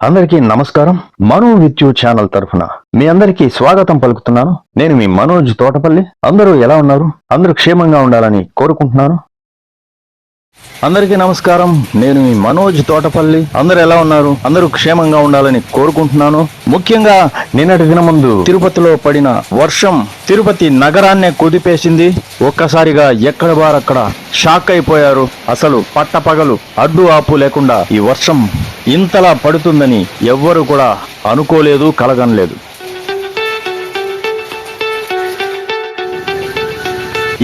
అందరికీ నమస్కారం. మనో విద్యు ఛానల్ తరఫున మీ అందరికీ స్వాగతం పలుకుతున్నాను. నేను మీ మనోజ్ తోటపల్లి. అందరూ ఎలా ఉన్నారు? అందరూ క్షేమంగా ఉండాలని కోరుకుంటున్నాను. అందరికీ నమస్కారం. నేను మీ మనోజ్ తోటపల్లి. అందరూ ఎలా ఉన్నారు? అందరూ క్షేమంగా ఉండాలని కోరుకుంటున్నాను. ముఖ్యంగా నిన్నటి దిన ముందు తిరుపతిలో పడిన వర్షం తిరుపతి నగరాన్నే కుదిపేసింది. ఒక్కసారిగా ఎక్కడ బారక్కడ షాక్ అయిపోయారు. అసలు పట్టపగలు అడ్డు ఆపు లేకుండా ఈ వర్షం ఇంతలా పడుతుందని ఎవ్వరు కూడా అనుకోలేదు కలగనలేదు.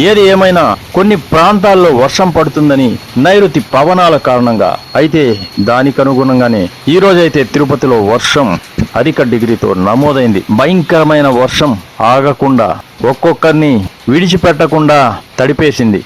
ఏది ఏమైనా కొన్ని ప్రాంతాల్లో వర్షం పడుతుందని నైరుతి పవనాల కారణంగా. అయితే దానికి అనుగుణంగానే ఈ రోజైతే తిరుపతిలో వర్షం అధిక డిగ్రీతో నమోదైంది. భయంకరమైన వర్షం ఆగకుండా ఒక్కొక్కరిని విడిచిపెట్టకుండా తడిపేసింది.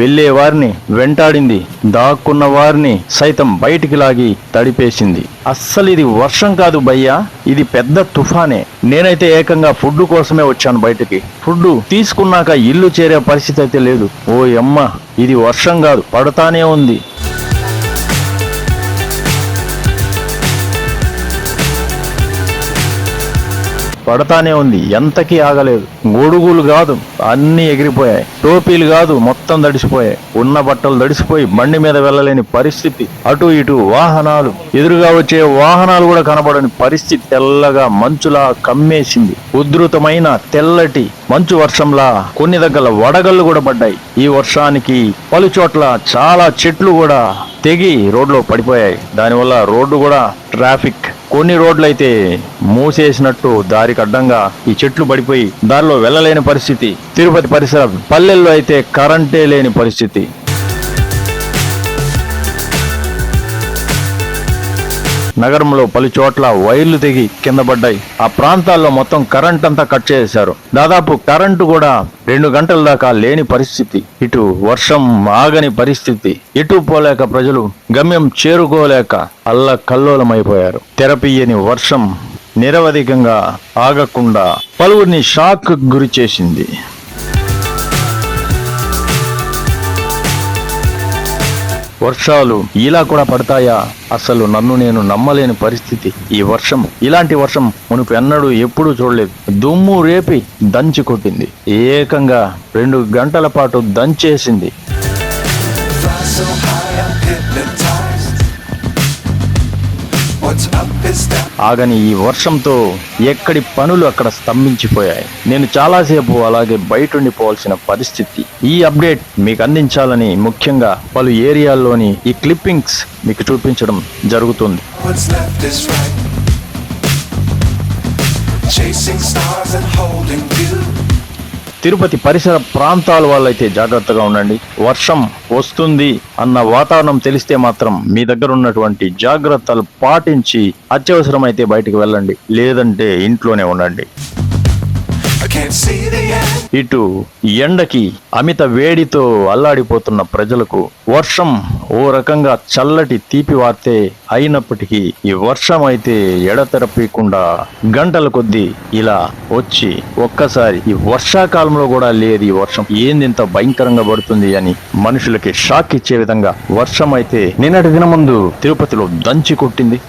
వెళ్ళే వారిని వెంటాడింది. దాక్కున్న వారిని సైతం బయటికి లాగి తడిపేసింది. అస్సలు ఇది వర్షం కాదు భయ్యా ఇది పెద్ద తుఫానే. నేనైతే ఏకంగా ఫుడ్ కోసమే వచ్చాను బయటికి. ఫుడ్ తీసుకున్నాక ఇల్లు చేరే పరిస్థితి అయితే లేదు. ఓ అమ్మ ఇది వర్షం కాదు పడతానే ఉంది. పడతానే ఉంది. ఎంతకీ ఆగలేదు. గొడుగులు కాదు. అన్ని ఎగిరిపోయాయి. టోపీలు కాదు. మొత్తం దడిసిపోయాయి ఉన్న బట్టలు దడిసిపోయి బండి మీద వెళ్ళలేని పరిస్థితి. అటు ఇటు వాహనాలు. ఎదురుగా వచ్చే వాహనాలు కూడా కనబడని పరిస్థితి తెల్లగా మంచులా కమ్మేసింది. ఉధృతమైన తెల్లటి మంచు వర్షంలా కొన్ని దగ్గర వడగళ్ళు కూడా పడ్డాయి. ఈ వర్షానికి పలు చోట్ల చాలా చెట్లు కూడా తెగి రోడ్లో పడిపోయాయి. దానివల్ల రోడ్డు కూడా ట్రాఫిక్. కొన్ని రోడ్లు అయితే మూసేసినట్టు దారికి అడ్డంగా ఈ చెట్లు పడిపోయి దారిలో వెళ్ళలేని పరిస్థితి. తిరుపతి పరిసర పల్లెల్లో అయితే కరెంటే లేని పరిస్థితి. నగరంలో పలు చోట్ల వైర్లు తెగి కింద పడ్డాయి. ఆ ప్రాంతాల్లో మొత్తం కరెంట్ అంతా కట్ చేశారు దాదాపు కరెంటు కూడా రెండు గంటల దాకా లేని పరిస్థితి. ఇటు వర్షం ఆగని పరిస్థితి. ఇటు పోలేక ప్రజలు గమ్యం చేరుకోలేక అల్ల కల్లోలమైపోయారు తెరపియ్యని వర్షం నిరవధికంగా ఆగకుండా పలువురిని షాక్ గురి చేసింది. వర్షాలు ఇలా కూడా పడతాయా? అసలు నన్ను నేను నమ్మలేని పరిస్థితి. ఈ వర్షం ఇలాంటి వర్షం మునుపు ఎన్నడూ ఎప్పుడూ చూడలేదు. దుమ్ము రేపి దంచి కొట్టింది. ఏకంగా రెండు గంటల పాటు దంచేసింది. ఆగని ఈ వర్షంతో ఎక్కడి పనులు అక్కడ స్తంభించిపోయాయి నేను చాలాసేపు అలాగే బయటుండిపోవాల్సిన పరిస్థితి ఈ అప్డేట్ మీకు అందించాలని ముఖ్యంగా పలు ఏరియాల్లోని ఈ క్లిప్పింగ్స్ మీకు చూపించడం జరుగుతుంది. Chasing stars and holding you. Tirupati పరిసర ప్రాంతాల వాళ్ళైతే జాగ్రత్తగా ఉండండి. వర్షం వస్తుంది అన్న వాతావరణం తెలిస్తే మాత్రం మీ దగ్గర ఉన్నటువంటి జాగ్రత్తలు పాటించి అత్యవసరమైతే బయటికి వెళ్ళండి. లేదంటే ఇంట్లోనే ఉండండి. ఇటు ఎండకి అమిత వేడితో అల్లాడిపోతున్న ప్రజలకు వర్షం ఓ రకంగా చల్లటి తీపి వార్తే అయినప్పటికీ ఈ వర్షం అయితే ఎడతెరపకుండా గంటల కొద్దీ ఇలా వచ్చి ఒక్కసారి ఈ వర్షాకాలంలో కూడా లేదు ఈ వర్షం. ఏంది ఇంత భయంకరంగా పడుతుంది అని మనుషులకి షాక్ ఇచ్చే విధంగా వర్షం అయితే నిన్నటి దిన ముందు తిరుపతిలో దంచి కొట్టింది.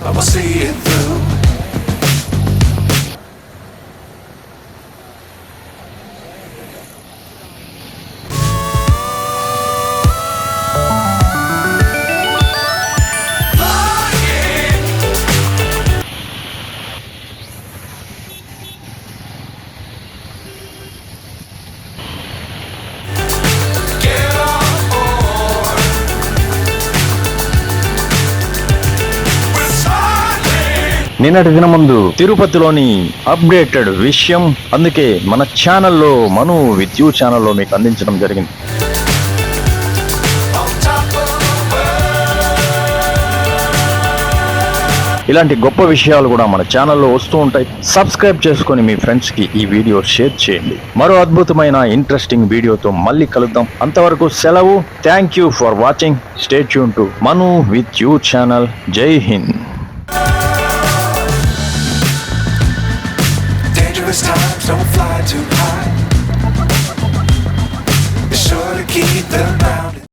నిన్నటి దిన ముందు తిరుపతిలోని అప్డేటెడ్ విషయం అందుకే మన ఛానల్లో మను విద్యు ఛానల్లో మీకు అందించడం జరిగింది. ఇలాంటి గొప్ప విషయాలు కూడా మన ఛానల్లో వస్తూ ఉంటాయి. సబ్స్క్రైబ్ చేసుకొని మీ ఫ్రెండ్స్కి ఈ వీడియో షేర్ చేయండి. మరో అద్భుతమైన ఇంట్రెస్టింగ్ వీడియోతో మళ్ళీ కలుద్దాం. అంతవరకు సెలవు. Thank you for watching. Stay tuned to Manu with you channel. జై Hind. Too high. Be sure to keep them grounded.